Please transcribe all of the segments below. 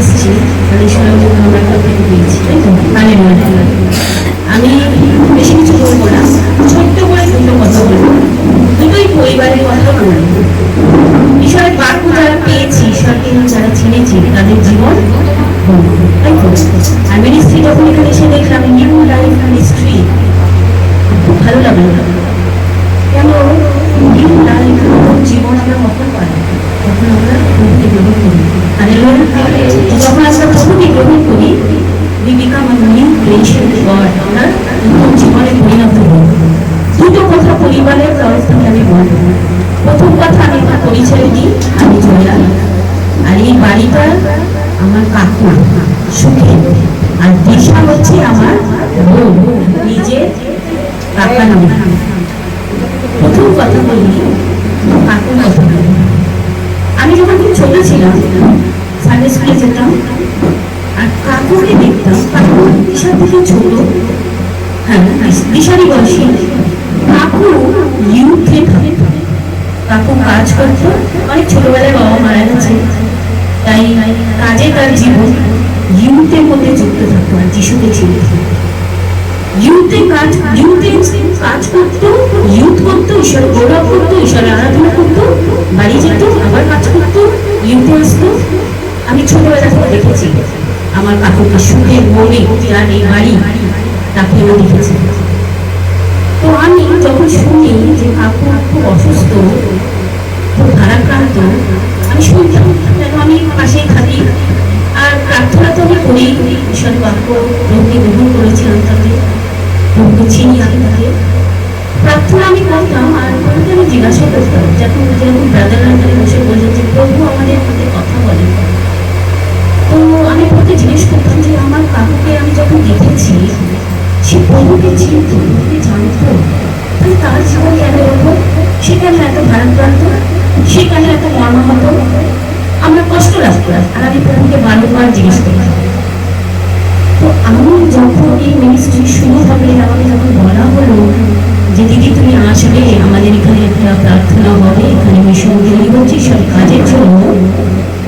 এসেছি মানে ঈশ্বরের জন্য আমরা গ্রহণ করি creation to God আমরা নতুন জীবনে পরিণত হই দুটো কথা পরিবারের তরফ থেকে আমি বলব প্রথম কথা আমি আমার পরিচয় দিই, আমি জয়া আর এই বাড়িটা আমার কাকু, সুখে। আর দিশা হচ্ছে আমার বোন নিজের কাকা নাম। প্রথম কথা বলি কাকুর কথা। আমি যখন খুব ছোট ছিলাম সানডে স্কুলে যেতাম আর দেখতাম কাকু দিশার থেকে ছোট। হ্যাঁ দিশারই বয়সী। কাকু ইউথে থাকতো কাকু কাজ করতো। অনেক ছোটবেলায় বাবা মারা গেছে। তাই কাজে তার জীবন ইউথের মধ্যে যুক্ত থাকতো আর যিশুকে ছিল ইউথে কাজ ইউথে কাজ করতো ইউথ করতো, ঈশ্বর গৌরব করতো ঈশ্বরের আরাধনা করতো, বাড়ি যেত, আবার কাজ করতো ইউথে আসতো। আমি ছোটবেলা থেকে দেখেছি। আমার কাকুকে সুখের মনে যার এই বাড়ি, তাকে আমি দেখেছি তো আমি যখন শুনি যে কাকু খুব অসুস্থ, খুব ভারাক্রান্ত, আমি শুনতাম কেন আমি পাশেই থাকি। আর প্রার্থনা তো আমি করি, ঈশ্বর বাক্য প্রভুকে গ্রহণ করেছিলাম তাকে প্রভুকে চিনি আমি তাকে প্রার্থনা আমি করতাম আর প্রভুকে আমি জিজ্ঞাসা করতাম, যখন যেরকম ব্রাদার বসে বললেন যে, প্রভু, আমাদের আর আমি প্রভুকে বারবার জিজ্ঞেস করতাম তো আমি যখন এই মিনিস্ট্রি শুরু হবে আমাকে যখন বলা হলো যে, দিদি, তুমি আসবে, আমাদের এখানে একটা প্রার্থনা হবে, এখানে মিশন তৈরি হচ্ছে, সব কাজের জন্য,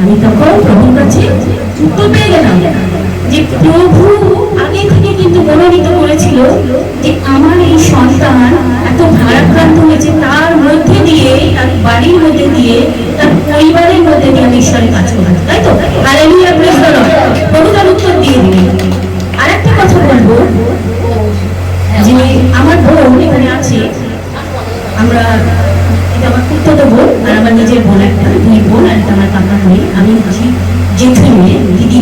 আমি তখন প্রভুর কাছে উত্তর পেয়ে গেলাম যে, প্রভু আগে থেকে কিন্তু মনোনীত করেছিল যে, আমার এই সন্তান এত ভারাক্রান্ত হয়েছে, তার মধ্যে দিয়ে, তার বাড়ির মধ্যে দিয়ে, তার পরিবারের মধ্যে দিয়ে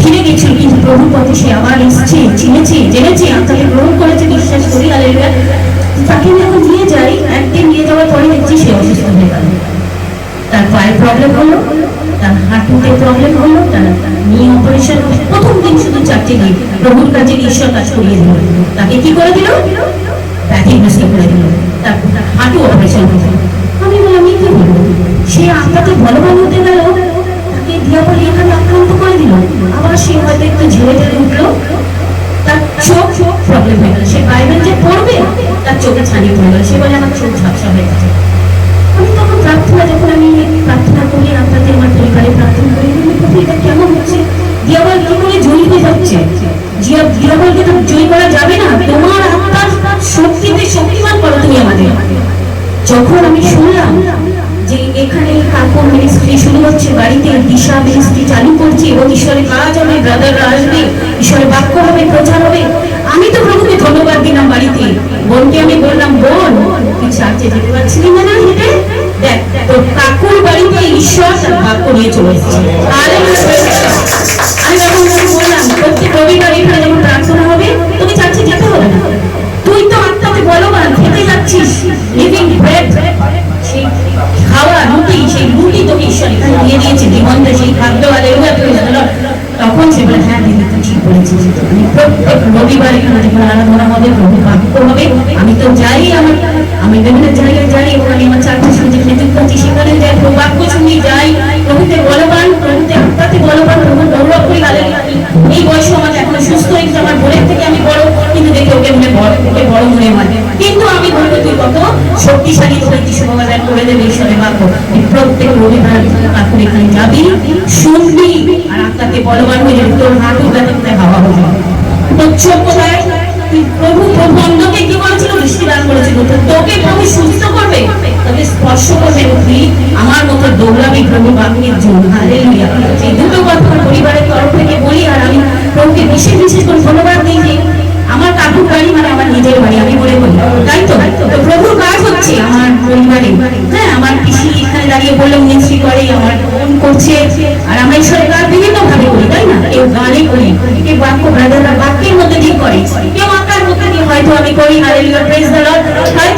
ফিরে গেছিল কিন্তু প্রভুর পথে সে আবার এসছে চিনেছে, জেনেছে আমি তাকে গ্রহণ করেছে, বিশ্বাস করি আলেলুয়া তাকে এখন নিয়ে যাই, একদিন নিয়ে যাওয়ার পরে দেখছি সে অসুস্থ হয়ে গেল। তার পায়ের প্রবলেম হলো, তার হাঁটুতে প্রবলেম হলো, তার নি অপারেশন প্রথম দিন শুধু চারটে দিন প্রভুর কাছে ঈশ্বর কাজ করিয়ে দিল। তাকে কি করে দিল? প্যাথিগ্রস্ত করে দিল। তার হাঁটু অপারেশন হলো। আমি বললাম কি বলব সে আত্মাতে বলবান হতে গেল, তাকে দিয়া বলে, এখানে আবার সে হয়তো একটু ঝেড়ে ঝেড়ে উঠল, তার চোখ চোখ প্রবলেম হয়ে গেল। সে বাইবেল যে পড়বে, তার চোখে ছানি পড়ে গেল। সে বলে, আমার চোখ ঝাপসা হয়ে গেছে। আমি তখন প্রার্থনা, যখন আমি প্রার্থনা করি, আপনাদের হচ্ছে বাড়িতে দিশা মিনিস্ট্রি চালু করছি এবং ঈশ্বরের কাজ হবে, ব্রাদাররা আসবে, ঈশ্বরের বাক্য হবে, প্রচার হবে। আমি তো প্রভুকে ধন্যবাদ দিলাম বাড়িতে। বোনকে আমি বললাম, বোন, তুই চার্চে যেতে পারছিলি না হেঁটে? দেখ, তোর কাকুর বাড়িতে ঈশ্বর তার বাক্য নিয়ে চলে এসেছে। দিয়ে দিয়েছে, জীবন্ত সেই খাদ্য আর এগুলো হলো তখন সেগুলো হ্যাঁ দিদি, তুই ঠিক বলেছিস। আমি প্রত্যেক রবিবার এখানে যখন আরাধনা হবে প্রভু বাক্য হবে। আমি তো যাই, আমার আমি বিভিন্ন জায়গায় যাই, এবং আমি আমার চাকরি সঙ্গে নেতৃত্ব করছি, সেখানে যাই প্রভু বাক্য শুনি যাই। প্রভুতে বলবান, প্রভুতে আত্মাতে বলবান প্রভু গৌরব করি এই বয়সে আমার এখনও সুস্থ হয়েছে, আমার বোনের থেকে আমি বড়। কিন্তু দেখে ওকে মনে বড় ওকে বড় মনে হয়। কিন্তু আমি বলব, তুই কত শক্তিশালী তোকে যিশু করে দেবে, এই ঈশ্বরের বাক্য তোকে প্রভু সুস্থ স্পর্শ করবে আমার মতো দৌড়াবি প্রভু বাহিনীর জন্য এই দুটো কথা পরিবারের তরফ থেকে বলি আর আমি প্রভুকে বিশেষ বিশেষ করে ধন্যবাদ দিই কাকুর বাড়ি মানে আমার নিজের বাড়ি আমি বলে বলি। তাই তো? প্রভুর কাজ হচ্ছে আমার পরিবারে। হ্যাঁ আমার পিসি এখানে দাঁড়িয়ে বলল মিস্ত্রি করে আমার বোন করছে। আর আমরা ঈশ্বরের কাজ বিভিন্ন ভাবে করি তাই না? কেউ গানে করি কেউ বাক্য ব্রাদাররা বাক্যের মধ্যে দিয়ে করে। কেউ আঁকার মধ্যে দিয়ে হয়তো আমি করি হালেলুয়া প্রেস হয়তো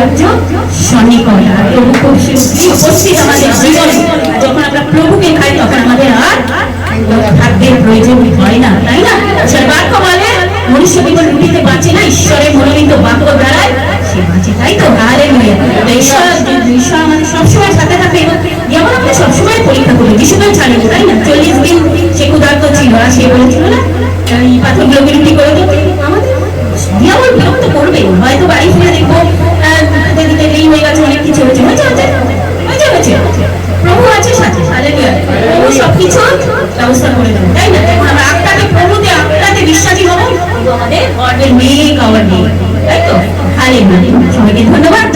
প্রভুর রাজ্য প্রভু খুব উপস্থিত আমাদের জীবনে। যখন আমরা প্রভুকে খাই, তখন আমাদের আর খাদ্যের প্রয়োজন হয় না, তাই না? বাক্য বলে, মনুষ্য কেবল রুটিতে বাঁচে না ঈশ্বরের মনোনীত বাক্য দ্বারাই সে বাঁচে, তাই তো? হারে ঈশ্বর ঈশ্বর আমাদের সবসময় সাথে থাকে এবং যেমন আমরা সবসময় পরীক্ষা করি যিশুকেও ছাড়েনি তাই না? চল্লিশ দিন সে ক্ষুধার্ত ছিল, আর সে বলেছিল না, এই পাথরগুলো বিরক্তি করে দিতে আমাদের যেমন বিরক্ত করবে হয়তো বাড়ি ব্যবস্থা করে দেবো। তাই না? আমরা আত্মাকে প্রভুতে আত্মাতে বিশ্বাসী হব। আমাদের গর্বের মেয়ে কাওয়ার মেয়ে। তাই তো? হালেলুয়া। সবাইকে ধন্যবাদ